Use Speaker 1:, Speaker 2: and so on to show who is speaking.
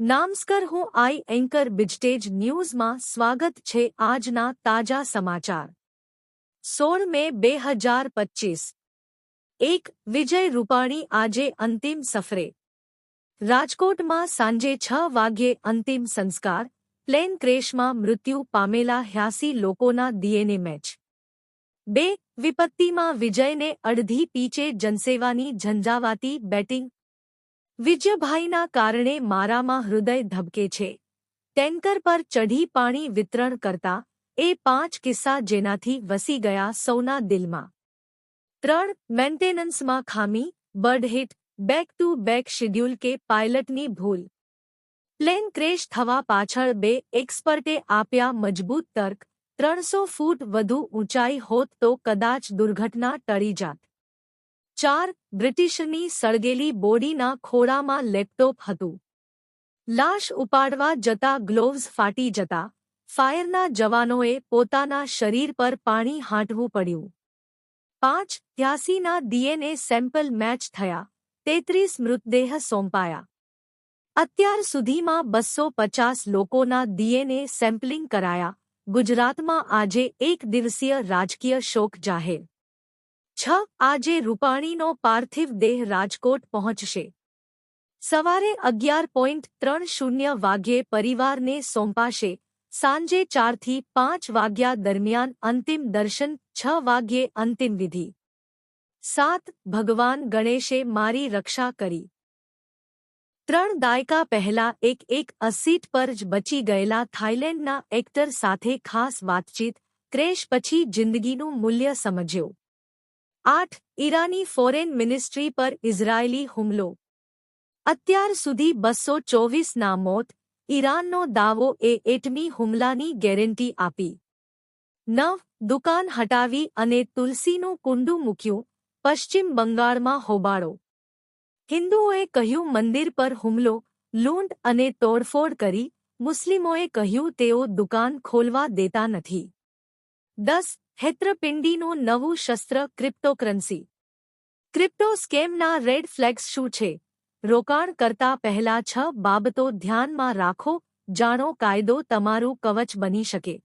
Speaker 1: નામસ્કર હું આઈ એન્કર બિજટેજ ન્યૂઝમાં સ્વાગત છે આજના તાજા સમાચાર સોળ મે બે હજાર પચ્ચીસ એક વિજય રૂપાણી આજે અંતિમ સફરે રાજકોટમાં સાંજે છ વાગ્યે અંતિમ સંસ્કાર પ્લેન ક્રેશમાં મૃત્યુ પામેલા હ્યાસી લોકોના ડીએનએ મેચ બે વિપત્તિમાં વિજયને અડધી પીચે જનસેવાની ઝંઝાવાતી બેટિંગ વિજયભાઈના કારણે મારામાં હૃદય ધબકે છે. ટેન્કર પર ચઢી પાણી વિતરણ કરતા એ પાંચ કિસ્સા જેનાથી વસી ગયા સૌના દિલમાં. ત્રણ, મેન્ટેનન્સમાં ખામી bird hit back to back schedule કે પાયલટની ભૂલ. પ્લેન ક્રેશ થવા પાછળ બે એક્સપર્ટે આપ્યા મજબૂત તર્ક, ત્રણસો ફૂટ વધુ ઊંચાઈ હોત તો કદાચ દુર્ઘટના ટળી જાત. ચાર બ્રિટિશની સળગેલી બોડીના ખોળામાં લેપટોપ હતું. લાશ ઉપાડવા જતા ગ્લોવ્સ ફાટી જતા, ફાયરના જવાનોએ પોતાના શરીર પર પાણી હાંટવું પડ્યું. પાંચ ત્યાસીના ડીએનએ સેમ્પલ મેચ થયા, તેત્રીસ મૃતદેહ સોંપાયા. અત્યાર સુધીમાં બસો પચાસ લોકોના ડીએનએ સેમ્પલિંગ કરાયા. ગુજરાતમાં આજે એક દિવસીય રાજકીય શોક જાહેર છ આજે રૂપાણીનો પાર્થિવ દેહ રાજકોટ પહોંચશે. સવારે અગિયાર પોઈન્ટ ત્રણ શૂન્ય વાગ્યે પરિવારને સોંપાશે. સાંજે ચારથી પાંચ વાગ્યા દરમિયાન અંતિમ દર્શન, છ વાગ્યે અંતિમ વિધિ. સાત, ભગવાન ગણેશે મારી રક્ષા કરી. ત્રણ દાયકા પહેલા એક એક અસીટ પર જ બચી ગયેલા થાઇલેન્ડના એક્ટર સાથે ખાસ વાતચીત, ક્રેશ પછી જિંદગીનું મૂલ્ય સમજ્યો. આઠ ઈરાની ફોરેન મિનિસ્ટ્રી પર ઇઝરાયેલી હુમલો. અત્યાર સુધી બસો ચોવીસના મોત, ઈરાનનો દાવો એ એટમી હુમલાની ગેરંટી આપી. નવ દુકાન હટાવી અને તુલસીનું કુંડું મૂક્યું, પશ્ચિમ બંગાળમાં હોબાળો. હિન્દુઓએ કહ્યું મંદિર પર હુમલો, લૂંટ અને તોડફોડ કરી, મુસ્લિમોએ કહ્યું તેઓ દુકાન ખોલવા દેતા નથી. દસ હેત્રપિંડીનું નવું શસ્ત્ર ક્રિપ્ટોકરન્સી. ક્રિપ્ટો સ્કેમના રેડ ફ્લેગ્સ શું છે? રોકાણ કરતા પહેલા છ બાબતો ધ્યાનમાં રાખો, જાણો કાયદો તમારું કવચ બની શકે.